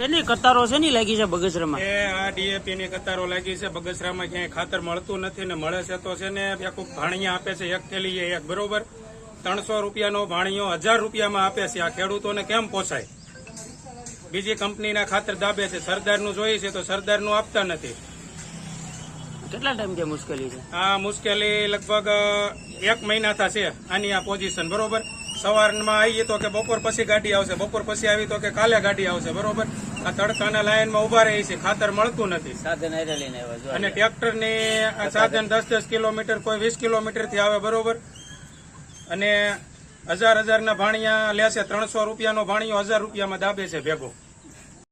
શેની કતારો શેની લાગી છે બગસરામાં? એ આ ડીએપી ની કતારો લાગી છે બગસરામાં ક્યાંય ખાતર મળતું નથી ને મળે છે તો છે ને આખું ભાણિયા આપે છે એક થેલી એક બરોબર? ત્રણસો રૂપિયાનો ભાણિયો હજાર રૂપિયામાં આપે છે આ ખેડૂતોને કેમ પોસાય? બીજી કંપનીના ખાતર દાબે છે સરદારનું જોઈએ છે તો સરદારનું આપતા નથી. કેટલા ટાઈમથી મુશ્કેલી છે? આ મુશ્કેલી લગભગ એક મહિના થશે આની આ પોઝિશન બરોબર? સવારમાં આવીએ તો કે બપોર પછી ગાડી આવશે બપોર પછી આવી તો કે કાલે ગાડી આવશે બરોબર? આ તડકાના લાઈનમાં ઊભા રહી છે ખાતર મળતું નથી. સાધન અને ટ્રેક્ટરની સાધન. દસ દસ કિલોમીટર કોઈ વીસ કિલોમીટરથી આવે બરોબર? અને હજાર હજાર ના ભાણિયા લેશે ત્રણસો રૂપિયાનો ભાણિયો હજાર રૂપિયામાં દાબે છે ભેગો.